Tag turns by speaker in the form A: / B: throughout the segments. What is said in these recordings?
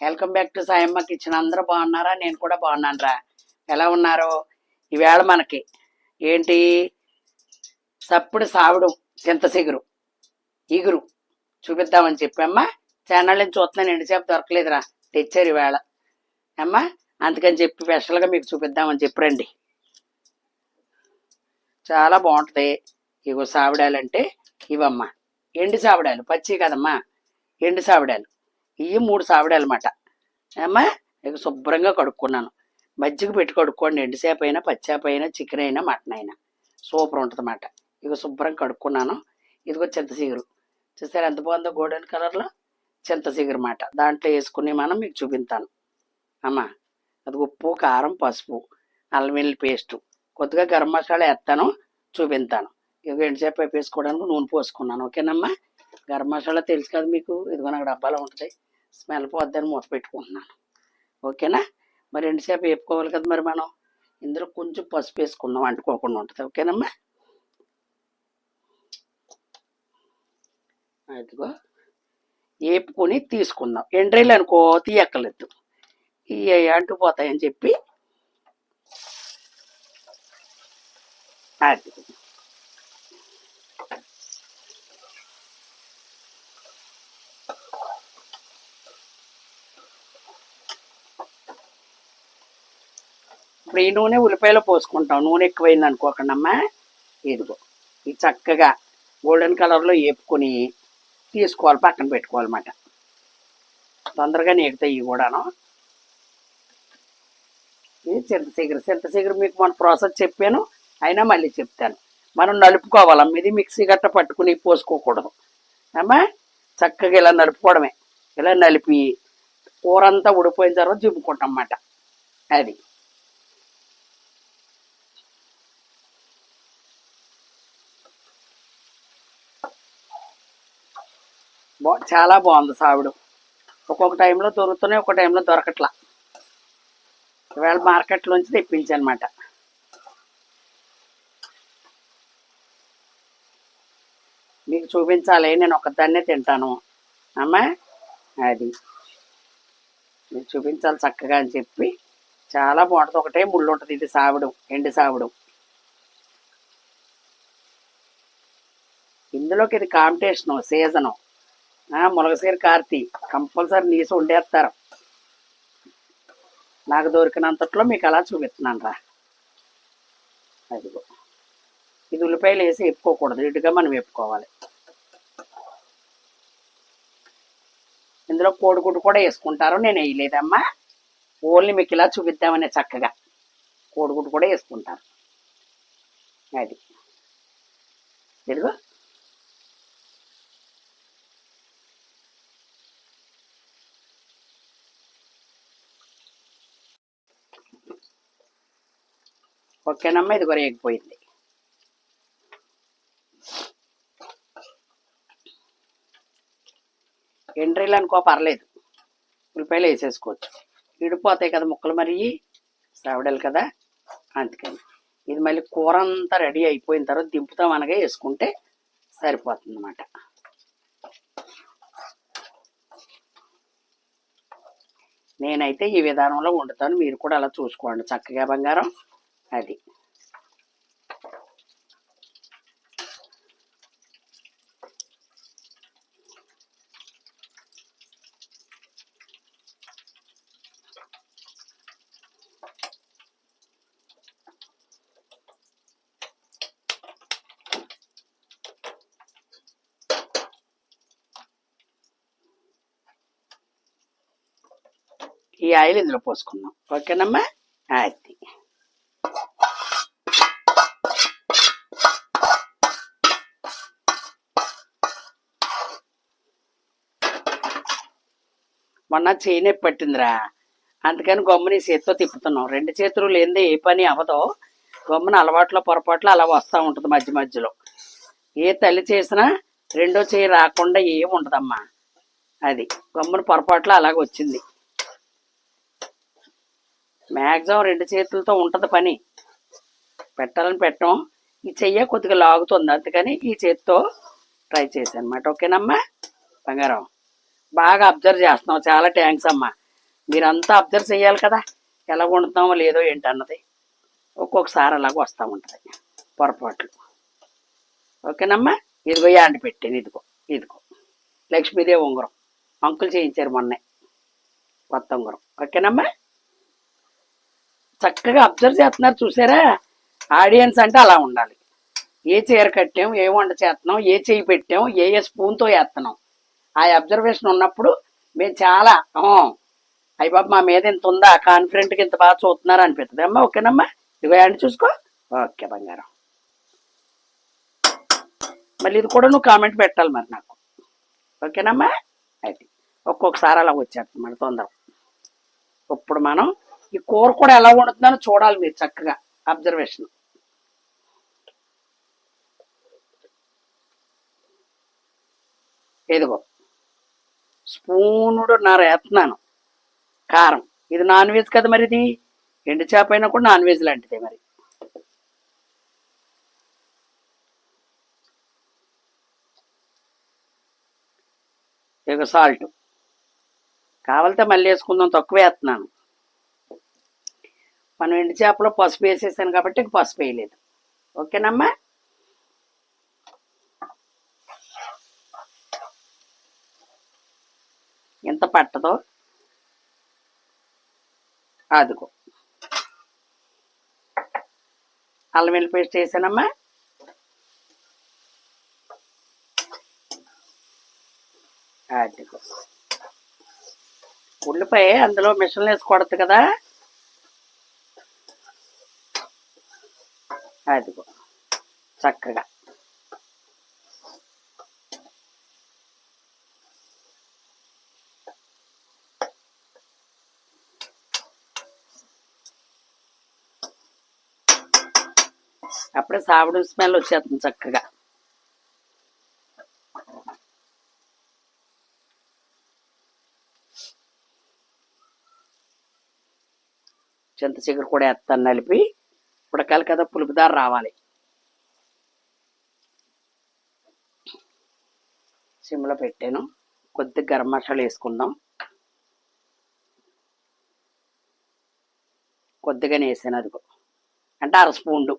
A: Welcome back to Sayamma kitchen. అందరూ బాగున్నారా? నేను కూడా బాగున్నాను రా ఎలా ఉన్నారు? ఈవేళ మనకి ఏంటి? సప్పుడు సావిడం చింతసిగురు ఇగురు చూపిద్దామని చెప్పమ్మా. ఛానల్ నుంచి చూస్తున్నాను ఎండుసేపు దొరకలేదురా. తెచ్చారు ఈవేళ. అమ్మా అందుకని చెప్పి స్పెషల్గా మీకు చూపిద్దామని చెప్పరండి చాలా బాగుంటుంది ఇగో సావిడాలంటే. ఇవమ్మా ఎండు సావిడాలు పచ్చి కదమ్మా. ఎండు సావిడాలు. ఇవి మూడు సావిడలమాట. ఏమా ఇక శుభ్రంగా కడుక్కున్నాను. మజ్జిగ పెట్టి కడుక్కోండి. ఎండుసేపు అయినా పచ్చేప అయినా చికెన్ అయినా మటన్ అయినా సూపర్ ఉంటుంది అన్నమాట ఇక శుభ్రం కడుక్కున్నాను. ఇదిగో చింత చిగురు చూసారు ఎంత బాగుందో గోల్డెన్ కలర్లో? చింత మాట దాంట్లో వేసుకుని మనం మీకు చూపిస్తాను. అమ్మా అది ఉప్పు కారం పసుపు అల్లం వెల్లుల్లి పేస్టు. కొద్దిగా గరం మసాలా వేస్తాను చూపిస్తాను. ఇక ఎండుసేపు వేసుకోవడానికి నూనె పోసుకున్నాను. ఓకేనమ్మా? గరం మసాలా తెలుసు కదా మీకు? ఇదిగో నాకు డబ్బాలో ఉంటుంది. స్మెల్ పోద్దని మూత పెట్టుకుంటున్నాను. ఓకేనా? మరి ఎండుసేపు వేపుకోవాలి కదా మరి మనం? ఇందులో కొంచెం పసుపు వేసుకుందాం అంటుకోకుండా ఉంటుంది. ఓకేనమ్మా? అదిగో వేపుకొని తీసుకుందాం. ఎండ్రీలు అనుకో తీయక్కర్లేదు. ఇవి అంటుపోతాయని చెప్పి. అది ఇప్పుడు ఈ నూనె ఉల్లిపాయలో పోసుకుంటాం. నూనె ఎక్కువైంది అనుకోకండి అమ్మా ఇదిగో ఇది చక్కగా గోల్డెన్ కలర్లో వేపుకొని తీసుకోవాలి పక్కన పెట్టుకోవాలన్నమాట. తొందరగా నేగుతాయి ఇవి కూడాను. ఇది చింతశీగర చింతశీగర మీకు మన ప్రాసెస్ చెప్పాను. అయినా మళ్ళీ చెప్తాను. మనం నలుపుకోవాలి ఇది మిక్సీ గట్ట పట్టుకుని పోసుకోకూడదు. అమ్మా చక్కగా ఇలా నలుపుకోవడమే. ఇలా నలిపి కూర అంతా ఉడిపోయిన తర్వాత జిమ్ముకుంటాం అన్నమాట. అది. చాలా బాగుంది సావిడు. ఒక్కొక్క టైంలో దొరుకుతున్నాయి ఒక్కొక్క టైంలో దొరకట్లా. ఇవాళ మార్కెట్లోంచి తెప్పించనమాట. మీకు చూపించాలి నేను ఒకదాన్నే తింటాను. అమ్మా అది. మీకు చూపించాలి చక్కగా అని చెప్పి చాలా బాగుంటుంది. ఒకటే ముళ్ళు ఉంటుంది ఇది సావిడం ఎండి సావిడం. ఇందులోకి ఇది కాంపిటీషను సీజను. ములగసీర కార్తీ. కంపల్సరీ నీసు వండేస్తారు నాకు దొరికినంతట్లో మీకు అలా చూపిస్తున్నాను రా. అదిగో. ఇది ఉల్లిపాయలు వేసి వేపుకోకూడదు. ఇటుగా మనం వేపుకోవాలి. ఇందులో కోడిగుడ్డు కూడా వేసుకుంటారు. నేను వేయలేదమ్మా. ఓన్లీ మీకు ఇలా చూపిద్దామనే చక్కగా. కోడిగుడ్డు కూడా వేసుకుంటారు. అది. ఇదిగో. ఓకేనమ్మా ఇది కూడా ఎగిపోయింది ఎండ్రీలు అనుకో పర్లేదు. ఉల్లిపాయలు వేసేసుకోవచ్చు. విడిపోతాయి కదా ముక్కలు మరి సావిడలు కదా? అందుకని. ఇది మళ్ళీ కూర అంతా రెడీ అయిపోయిన తర్వాత దింపుతాం అనగా వేసుకుంటే సరిపోతుంది అన్నమాట నేనైతే ఈ విధానంలో వండుతాను. మీరు కూడా అలా చూసుకోండి. చక్కగా బంగారం. అది. ఈ ఆయిల్ ఇందులో పోసుకుందాం. ఓకేనమ్మా? అది మొన్న చేయనొప్పి పట్టిందిరా అందుకని గమ్ముని చేతితో తిప్పుతున్నాం. రెండు చేతులు లేనిదే ఏ పని అవ్వదో. గమ్మున అలవాట్లో పొరపాట్లు అలా వస్తూ ఉంటుంది మధ్య మధ్యలో. ఏ తల్లి చేసినా రెండో చేయి రాకుండా ఏం ఉండదమ్మా. అది గమ్మున పొరపాట్లు అలాగ వచ్చింది. మ్యాక్సిమం రెండు చేతులతో ఉంటుంది పని. పెట్టాలని పెట్టం. ఈ చెయ్య కొద్దిగా లాగుతుంది. అందుకని ఈ చేతితో ట్రై చేశాను అనమాట ఓకేనమ్మా? బంగారం. బాగా అబ్జర్వ్ చేస్తున్నాం చాలా థ్యాంక్స్ అమ్మా. మీరంతా అబ్జర్వ్ చేయాలి కదా. ఎలా వండుతామో లేదో ఏంటన్నది. ఒక్కొక్కసారి అలాగ వస్తూ ఉంటుంది. పొరపాట్లు. ఓకేనమ్మా? ఇదిగో యాండి పెట్టాను ఇదిగో ఇదిగో. లక్ష్మీదేవి ఉంగరం. అంకులు చేయించారు మొన్నే. కొత్త ఉంగరం. ఓకేనమ్మా? చక్కగా అబ్జర్వ్ చేస్తున్నారు చూసారా? ఆడియన్స్ అంటే అలా ఉండాలి. ఏ చీర కట్టాం ఏ వంట చేస్తున్నాం ఏ చేయి పెట్టాం ఏ ఏ స్పూన్తో వేస్తున్నాం. ఆ అబ్జర్వేషన్ ఉన్నప్పుడు మేము చాలా అయ్యి బాబు మా మీద ఇంత ఉందా? కాన్ఫిడెంట్గా ఇంత బాగా చూస్తున్నారు అనిపిస్తుంది. అమ్మా ఓకేనమ్మా. ఇదిగో అండి చూసుకో. ఓకే బంగారం. మళ్ళీ ఇది కూడా నువ్వు కామెంట్ పెట్టాలి మరి నాకు. ఓకేనమ్మా? అయితే ఒక్కొక్కసారి అలా వచ్చేస్తుంది మన తొందర. ఇప్పుడు మనం ఈ కూర కూడా ఎలా వండుతుందో చూడాలి మీరు చక్కగా అబ్జర్వేషన్. ఏదిగో స్పూనుడు నర వేస్తున్నాను కారం. ఇది నాన్ వెజ్ కదా మరి ఇది ఎండు చేప అయినా కూడా నాన్ వెజ్ లాంటిదే మరి. ఇక సాల్ట్. కావాలితే మళ్ళీ వేసుకుందాం తక్కువ వేస్తున్నాను. మనం ఎండు చేపలో పసుపు వేసేసాను కాబట్టి పసుపు వేయలేదు. ఓకేనమ్మా? ఎంత పట్టదో అదిగో. అల్లం వెల్లి పేస్ట్ వేసానమ్మా. అదిగో. ఉల్లిపాయ అందులో మిషన్లు వేసి కొడదు కదా అదిగో చక్కగా అప్పుడే సావడం స్మెల్ వచ్చేస్తుంది చక్కగా. చింత చిగురు కూడా వేస్తాను నలిపి ఉడకాలి కదా పులుపుదారు రావాలి. సిమ్లో పెట్టాను. కొద్దిగా గరం మసాలా వేసుకుందాం. కొద్దిగానే వేసాను అదిగో. అంటే అర స్పూన్లు.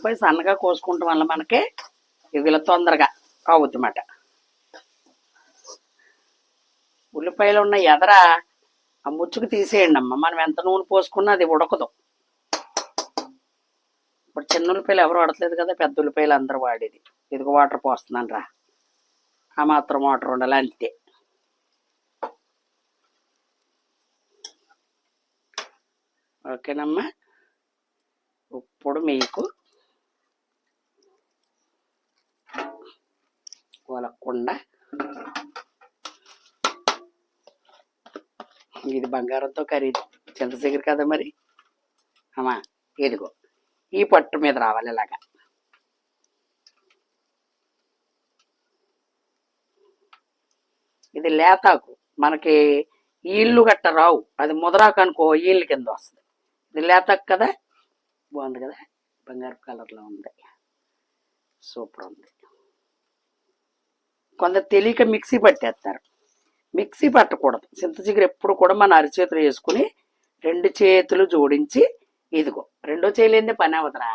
A: ఉల్లిపాయ సన్నగా కోసుకుంటాం వల్ల మనకి. ఇవి తొందరగా అవ్వుద్ది అన్నమాట ఉల్లిపాయలు ఉన్న ఎదర ఆ ముచ్చుకు తీసేయండి అమ్మ. మనం ఎంత నూనె పోసుకున్నా అది ఉడకదు. ఇప్పుడు చిన్న ఉల్లిపాయలు ఎవరు వాడట్లేదు కదా పెద్ద ఉల్లిపాయలు అందరూ వాడేది. ఇదిగో వాటర్ పోస్తున్నాను రా. ఆ మాత్రం వాటర్ ఉండాలి అంతే. ఓకేనమ్మా. ఇప్పుడు మీకు ఒలకుండా ఇది బంగారంతో ఖరీదు చింత చిగురు కదా మరి? అమ్మా ఇదిగో ఈ పట్టు మీద రావాలి ఇలాగా. ఇది లేతాకు. మనకి ఈళ్ళు గట్ట రావు. అది ముదరాకు అనుకో ఈళ్ళ కింద వస్తుంది. ఇది లేతాకు కదా? బాగుంది కదా? బంగారు కలర్లో ఉంది. సూపర్ ఉంది. కొందరు తెలియక మిక్సీ పట్టేస్తారు. మిక్సీ పట్టకూడదు. చింత చిగురు ఎప్పుడు కూడా మన అరిచేతులు వేసుకుని రెండు చేతులు జోడించి ఇదిగో రెండో చేయలేదే పని అవదరా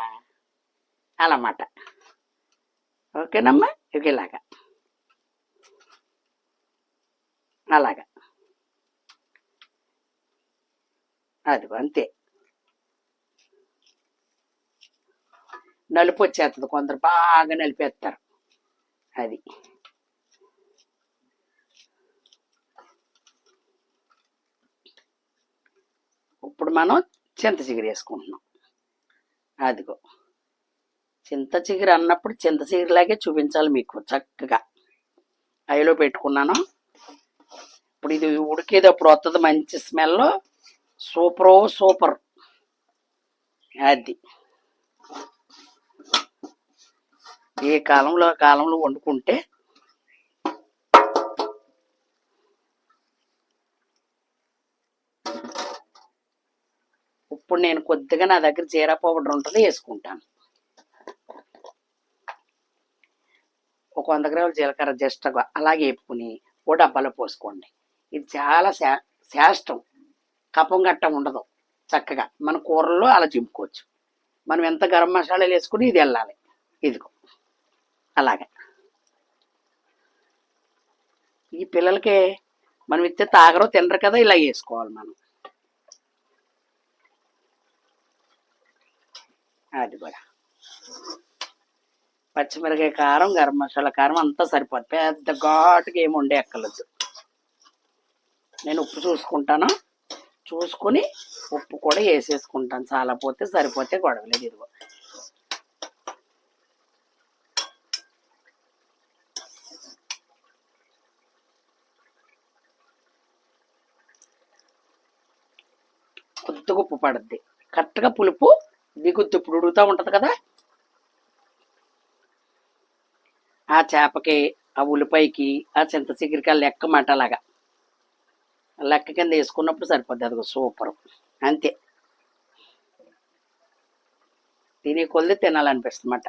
A: అలామాట. ఓకేనమ్మా? ఇక ఇలాగా. అలాగా. అదిగో అంతే. నలుపు వచ్చేస్తుంది కొందరు బాగా నలిపేస్తారు. అది. ఇప్పుడు మనం చింత చిగురు వేసుకుంటున్నాం. అదిగో. చింత చిగురు అన్నప్పుడు చింత చిగురులాగే చూపించాలి మీకు చక్కగా. ఐలో పెట్టుకున్నాను. ఇప్పుడు ఇది ఉడికేటప్పుడు వస్తుంది మంచి స్మెల్. Super super. అది. ఏ కాలంలో కాలంలో వండుకుంటే ఇప్పుడు నేను కొద్దిగా నా దగ్గర జీరా పౌడర్ ఉంటుంది వేసుకుంటాను. ఒక వంద గ్రాముల జీలకర్ర జస్ట్ అలాగే వేపుకుని ఓ డబ్బాలో పోసుకోండి. ఇది చాలా శా శాస్త్రం. కపం గట్ట ఉండదు చక్కగా. మన కూరల్లో అలా చింపుకోవచ్చు. మనం ఎంత గరం మసాలాలు వేసుకుని ఇది వెళ్ళాలి. ఇదిగో. అలాగే. ఈ పిల్లలకి మనం ఇస్తే తాగరో తినరు కదా ఇలా వేసుకోవాలి మనం. అది కూడా. పచ్చిమిరకాయ కారం గరం మసాలా కారం అంతా సరిపోద్ది. పెద్ద ఘాటుగా ఏమి ఉండే ఎక్కలేదు నేను ఉప్పు చూసుకుంటాను. చూసుకుని ఉప్పు కూడా వేసేసుకుంటాను. చాలా పోతే సరిపోతే గొడవలేదు ఇదిగో. కొద్దిగా ఉప్పు పడుద్ది. కరెక్ట్గా పులుపు దిగుద్ది ఇప్పుడు ఉడుగుతూ ఉంటుంది కదా? ఆ చేపకి ఆ ఉల్లిపాయకి ఆ చింత చిగురికి ఆ లెక్క మాట అలాగా. లెక్క కింద వేసుకున్నప్పుడు సరిపోద్ది. అదిగో సూపర్. అంతే. తినే కొద్ది తినాలనిపిస్తుందన్నమాట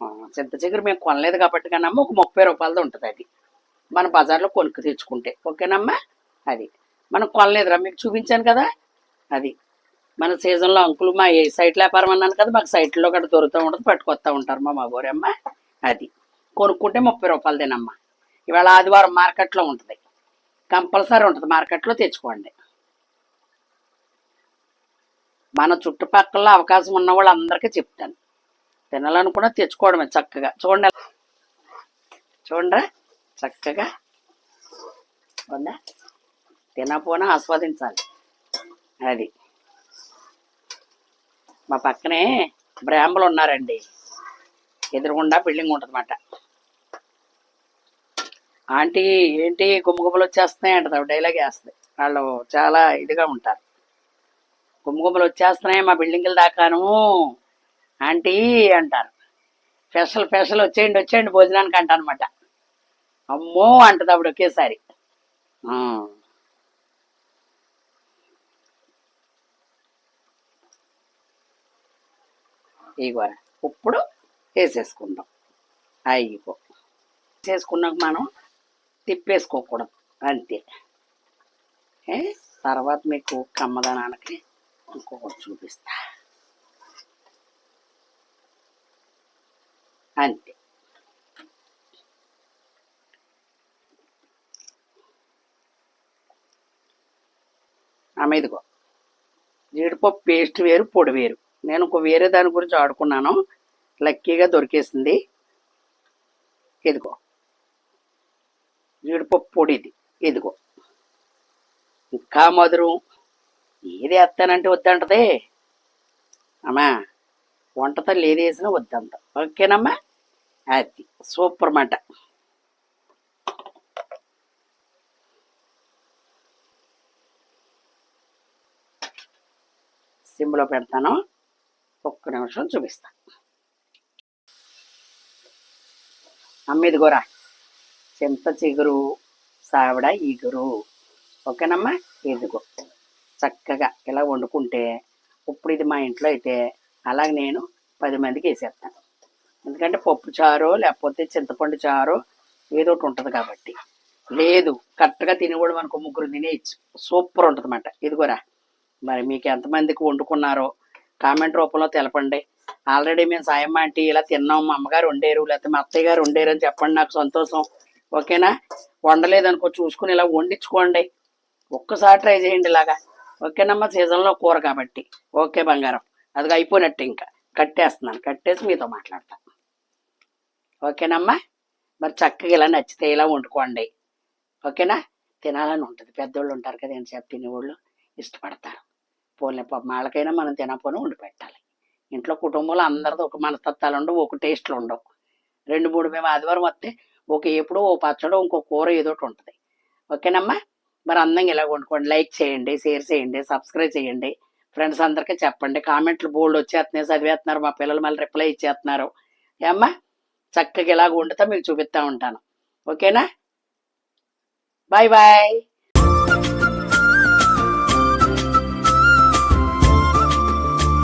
A: అన్నమాట. చింత చిగురు మేము కొనలేదు కాబట్టి కనమ్మా ఒక ముప్పై రూపాయలది ఉంటుంది అది. మన బజార్లో కొనుక్కు తెచ్చుకుంటే. ఓకేనమ్మా? అది. మనం కొనలేదురా మీకు చూపించాను కదా. అది మన సీజన్లో అంకులు మా ఏ సైట్ వ్యాపారం అన్నాను కదా మాకు సైట్లో కూడా దొరుకుతూ ఉంటుంది పట్టుకొస్తూ ఉంటారు మా మగోరమ్మ అది కొనుక్కుంటే ముప్పై రూపాయలదేనమ్మా ఇవాళ ఆదివారం మార్కెట్లో ఉంటుంది. కంపల్సరీ ఉంటుంది మార్కెట్లో తెచ్చుకోండి. మన చుట్టుపక్కల అవకాశం ఉన్న వాళ్ళందరికీ చెప్తాను. తినాలనుకున్నా తెచ్చుకోవడమే చక్కగా. చూడండి చూడరా చక్కగా ఉందా? తినపోనా ఆస్వాదించాలి. అది. మా పక్కనే బ్రాహ్మలు ఉన్నారండి. ఎదురుగుండా బిల్డింగ్ ఉంటుందన్నమాట. ఆంటీ ఏంటి గుమ్మగుమ్మలు వచ్చేస్తున్నాయి అంటది డైలాగ్ వేస్తుంది. వాళ్ళు చాలా ఇదిగా ఉంటారు. గుమ్మగుమ్మలు వచ్చేస్తున్నాయి మా బిల్డింగ్ల దాకాను ఆంటీ అంటారు. స్పెషల్ స్పెషల్ వచ్చేయండి వచ్చేయండి భోజనానికి అంట అనమాట అమ్మో అంటది అప్పుడు ఒకేసారి. ఆ. ఇగోరా ఇప్పుడు వేసేసుకుందాం. అయిపో చేసుకున్నాక మనం తిప్పేసుకోకూడదు అంతే. తర్వాత మీకు కమ్మదనానికి ఇంకొకటి చూపిస్తా. అంతే. ఆమె ఇదిగో జీడిపప్పు పేస్ట్ వేరు పొడి వేరు. నేను ఇంకో వేరే దాని గురించి ఆడుకున్నాను. లక్కీగా దొరికేసింది. ఇదిగో. జీడిపప్పు పొడి ఇది. ఇదిగో. ఇంకా మధురం. ఏది వేస్తానంటే వద్దంటది. అమ్మా వంటతో ఏది వేసినా వద్దంట. ఓకేనమ్మా? అది సూపర్ మాట. సిమ్లో పెడతాను. ఒక్క నిమిషం చూపిస్తా. అమ్మ ఇదిగోరా చింత చిగురు సావిడ ఈగురు ఓకేనమ్మా? ఇదిగో చక్కగా ఇలా వండుకుంటే ఇప్పుడు ఇది మా ఇంట్లో అయితే అలాగే నేను పది మందికి వేసేస్తాను. ఎందుకంటే పప్పు చారు లేకపోతే చింతపండు చారు ఏదో ఒకటి ఉంటుంది కాబట్టి. లేదు కరెక్ట్గా తినేవాడు మనకు ముగ్గురు తినేయచ్చు. సూపర్ ఉంటుంది అన్నమాట ఇదిగోరా మరి మీకు ఎంతమందికి వండుకున్నారో కామెంట్ రూపంలో తెలపండి. ఆల్రెడీ మేము సాయం ఆంటీ ఇలా తిన్నాం మా అమ్మగారు వండారు లేకపోతే మా అత్తయ్య గారు వండారు అని చెప్పండి నాకు సంతోషం. ఓకేనా? వండలేదనుకో చూసుకుని ఇలా వండించుకోండి. ఒక్కసారి ట్రై చేయండి ఇలాగా. ఓకేనమ్మా? సీజన్లో కూర కాబట్టి. ఓకే బంగారం. అది అయిపోయినట్టు ఇంకా. కట్టేస్తున్నాను. కట్టేసి మీతో మాట్లాడతాను ఓకేనమ్మా? మరి చక్కగా ఇలా నచ్చితే ఇలా వండుకోండి. ఓకేనా? తినాలని ఉంటుంది. పెద్దోళ్ళు ఉంటారు కదా ఎంతసేపు తినేవాళ్ళు ఇష్టపడతారు. పోలే పాప. వాళ్ళకైనా మనం తినపోని వండి పెట్టాలి ఇంట్లో కుటుంబంలో అందరితో ఒక మనస్తత్వాలు ఉండవు ఒక టేస్ట్లు ఉండవు. రెండు మూడు మేము ఆదివారం వస్తే ఒక ఎప్పుడో ఓ పచ్చడో ఇంకో కూర ఏదో ఉంటుంది. ఓకేనమ్మా? మరి అందంగా ఇలా వండుకోండి. లైక్ చేయండి షేర్ చేయండి సబ్స్క్రైబ్ చేయండి. ఫ్రెండ్స్ అందరికీ చెప్పండి. కామెంట్లు బోల్డ్ వచ్చేస్తున్నాయి చదివేస్తున్నారు మా పిల్లలు మళ్ళీ రిప్లై ఇచ్చేస్తున్నారు. ఏమ్మా? చక్కగా ఇలాగ వండుతా మీకు చూపిస్తూ ఉంటాను. ఓకేనా? Bye bye.